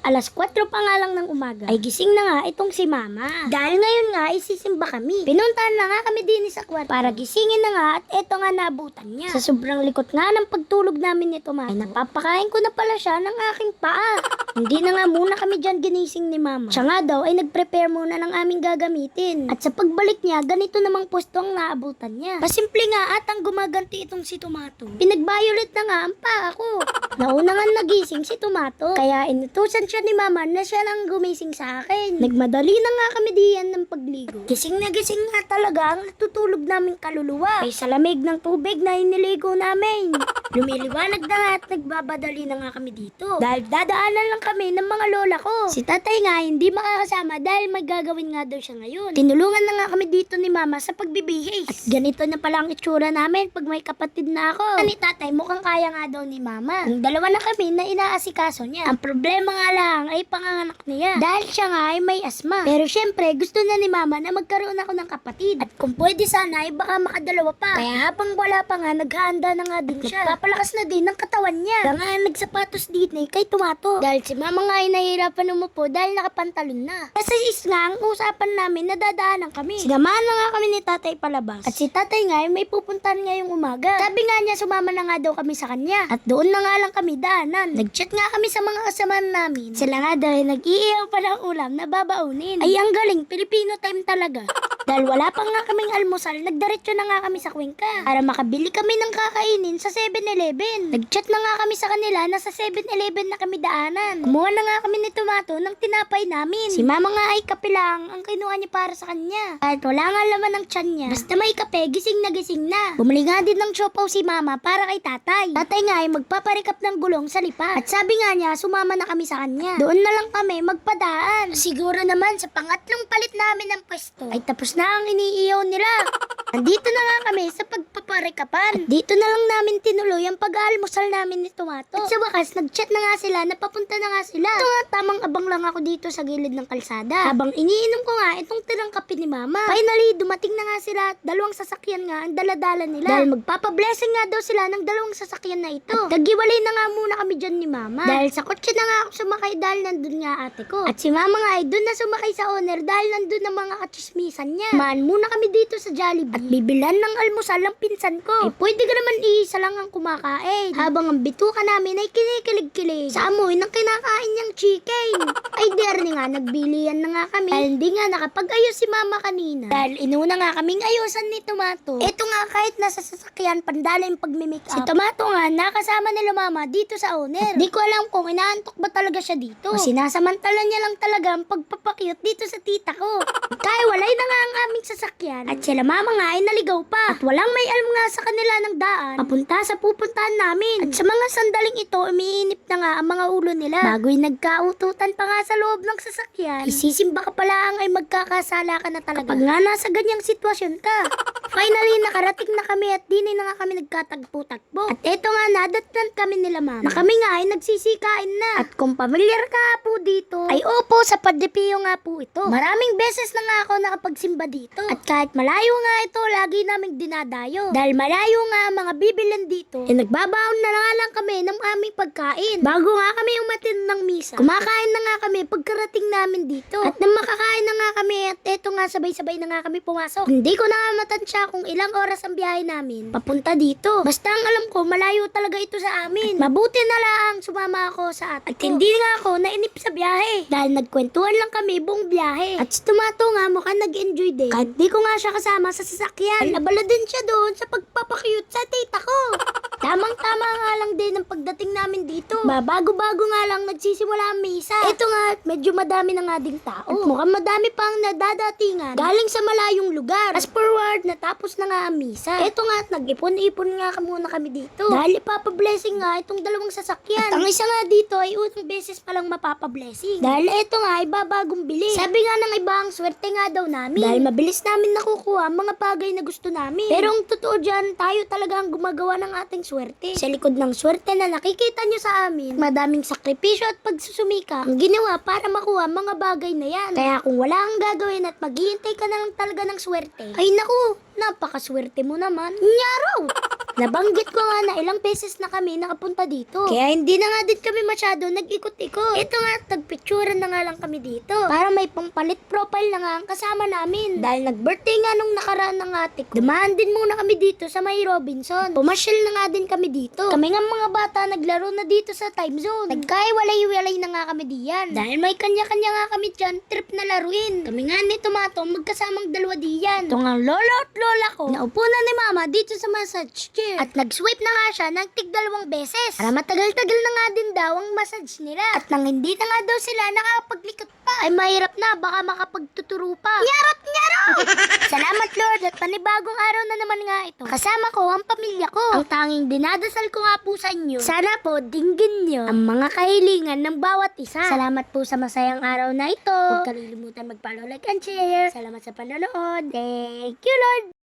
Alas 4 pa nga lang ng umaga, ay gising na nga itong si mama. Dahil ngayon nga, isisimba kami. Pinuntahan na nga kami din sa kwarto para gisingin na nga at eto nga nabutan niya. Sa sobrang likot nga ng pagtulog namin nito ma, ay napapakain ko na pala siya ng aking paa. Hindi na nga muna kami dyan ginising ni mama. Siya nga daw ay nag-prepare muna ng aming gagamitin. At sa pagbalik niya, ganito namang pwesto ang naabutan niya. Pasimple nga at ang gumaganti itong si Tomato. Pinag-violet na nga ang paa ko. Nauna nga nagising si Tomato. Kaya inutusan siya ni mama na siya lang gumising sa akin. Nagmadali na nga kami diyan ng pagligo. Gising na gising nga talaga ang natutulog naming kaluluwa. Ay sa lamig ng tubig na iniligo namin. Lumiliwanag na nga at nagbabadali na nga kami dito. Dahil dadaanan lang kami ng mga lola ko. Si tatay nga hindi makakasama dahil may gagawin nga daw siya ngayon. Tinulungan na nga kami dito ni mama sa pagbibihis. At ganito na pala ang itsura namin pag may kapatid na ako. Ni tatay mukhang kaya nga daw ni mama. Ang dalawa na kami na inaasikaso niya. Ang problema nga lang ay panganganak niya. Dahil siya nga ay may asma. Pero syempre gusto na ni mama na magkaroon ako ng kapatid. At kung pwede sana ay baka makadalawa pa. Kaya habang wala pa nga naghahanda na nga din siya. Nagpapalakas na din ng katawan niya. Kaya nga nagsapatos din eh kay Tumato. Dahil si mama nga ay nahihirapan umupo dahil nakapantalon na. Kasi is nga ang usapan namin na dadaanan kami. Sinamahan na nga kami ni tatay palabas. At si tatay nga ay may pupuntahan ngayong umaga. Sabi nga niya sumama na nga daw kami sa kanya. At doon na nga lang kami daanan. Nag-chat nga kami sa mga kasamahan namin. Sila nga dahil nag-iiyaw pa ng ulam na babaunin. Ay ang galing, Filipino time talaga. Dahil wala pa nga kaming almusal, nagdiretso na nga kami sa Cuenca para makabili kami ng kakainin sa 7-Eleven. Nag-chat na nga kami sa kanila na sa 7-Eleven na kami daanan. Kumuha na nga kami ni Tomato ng tinapay namin. Si mama nga ay kape lang ang kinuha niya para sa kanya. Kahit wala nga laman ng tiyan niya. Basta may kape, gising na gising na. Bumili nga din ng siopaw si mama para kay tatay. Tatay nga ay magpaparikap ng gulong sa lipa. At sabi nga niya, sumama na kami sa kanya. Doon na lang kami magpadaan. Siguro naman sa pangatlong palit namin ng pwesto ay tapos na ang iniiyaw nila. Andito na nga kami sa pagpaparikapan. At dito na lang namin tinuloy ang pag-aalmusal namin ni Tomato. At sa wakas, nag-chat na nga sila na papunta na nga sila. Ito nga, tamang abang lang ako dito sa gilid ng kalsada. Habang iniinom ko nga itong tirang kape ni Mama. Finally, dumating na nga sila at dalawang sasakyan nga ang daladala nila. Dahil magpapablessing nga daw sila ng dalawang sasakyan na ito. At naghiwalay na nga muna kami dyan ni Mama. Dahil sa kotse na nga ako sumakay dahil nandun nga ate ko. At si Mama nga ay dun na sumakay sa owner dahil nandun ang mga kachismisan niya. Man muna kami dito sa Jollibee. At bibilan ng almusal ang pinsan ko. Eh pwede ka naman iisa lang ang kumakain. Habang ang bituka namin ay kinikilig-kilig sa amoy ng kinakain niyang chicken. Derni nga, nagbilian na nga kami. Dahil hindi nga nakapag-ayos si mama kanina. Dahil inuna nga kaming ayusan ni Tomato. Ito nga kahit nasa sasakyan, pandala yung pagmimake up. Si Tomato nga, nakasama nila mama dito sa owner. Di ko alam kung inaantok ba talaga siya dito. O sinasamantala niya lang talaga ang pagpapakyut dito sa tita ko. Kaya walay na nga ang aming sasakyan. At sila mama nga ay naligaw pa. At walang may alam nga sa kanila ng daan. Papunta sa pupuntahan namin. At sa mga sandaling ito, umiinip na nga ang mga ulo nila. Bago'y nagkaututan pa nga sa loob ng sasakyan. Isisimba ka pala ang ay magkakasala ka na talaga. Kapag nga nasa ganyang sitwasyon ka. Finally, nakarating na kami at dinay na nga kami nagkatagpo-tagpo. At eto nga, nadatnan kami nila mama. Na kami nga ay nagsisikain na. At kung pamilyar ka po dito, ay opo, sa Padipio nga po ito. Maraming beses na nga ako nakapagsimba dito. At kahit malayo nga ito, lagi naming dinadayo. Dahil malayo nga ang mga bibilan dito, eh nagbabaon na nga lang kami ng aming pagkain. Bago nga kami umatin ng misa, kumakain na nga kami pagkarating namin dito. At nang makakain na nga kami at eto nga sabay-sabay na nga kami pumasok. Hindi ko na nga matansya kung ilang oras ang biyahe namin papunta dito. Basta ang alam ko, malayo talaga ito sa amin. At mabuti na lang sumama ako sa ate At hindi nga ako nainip sa biyahe. Dahil nagkwentuhan lang kami buong biyahe. At si Tomato nga mukhang nag-enjoy din. Kahit di ko nga siya kasama sa sasakyan. Ay, abala din siya doon sa pagpapakyut sa tita ko. Tamang-tama nga lang din ang pagdating namin dito. Babago-bago nga lang nagsisimula ang misa. Ito nga, medyo madami na nga ding tao. At mukhang madami pang nadadatingan galing sa malayong lugar. As forward, natapos na nga ang misa. Ito nga, nag-ipon-ipon nga ka muna kami dito. Dahil ipapablessing nga itong dalawang sasakyan. At ang isa nga dito ay unang beses palang mapapablessing. Dahil ito nga ay babagong bili. Sabi nga ng iba ang swerte nga daw namin. Dahil mabilis namin nakukuha ang mga bagay na gusto namin. Pero ang totoo dyan, tayo talaga ang gumagawa ng ating swerte. Sa likod ng swerte na nakikita nyo sa amin, madaming sakripisyo at pagsusumika ang ginawa para makuha mga bagay na yan. Kaya kung wala kang gagawin at maghihintay ka na lang talaga ng swerte, ay naku, napakaswerte mo naman. Nyaro! Nabanggit ko nga na ilang beses na kami nakapunta dito. Kaya hindi na nga din kami masyado nag-ikot-ikot. Ito nga, tagpicturan na nga lang kami dito. Para may pampalit profile na nga ang kasama namin. Dahil nag-birthday nga nung nakaraan ng ate ko. Dumaan din muna kami dito sa may Robinson. Pumasyal na nga din kami dito. Kami nga mga bata naglaro na dito sa time zone. Nagkaiwalay-walay na nga kami diyan. Dahil may kanya-kanya nga kami dyan, trip na laruin. Kami nga ni Tomato, magkasamang dalawa diyan. Ito nga lolo at lola ko. Naupo na ni mama dito sa massage chair. At nag-swipe na nga siya ng tig dalawang beses. Para matagal-tagal na nga din daw ang massage nila. At nang hindi na nga daw sila nakakapaglikot pa, ay mahirap na, baka makapagtuturo pa. Nyarot, nyarot! Salamat Lord at panibagong araw na naman nga ito. Kasama ko ang pamilya ko. Ang tanging dinadasal ko nga po sa inyo. Sana po dinggin nyo ang mga kahilingan ng bawat isa. Salamat po sa masayang araw na ito. Huwag kalilimutan mag-follow, like, and share. Salamat sa panonood. Thank you Lord!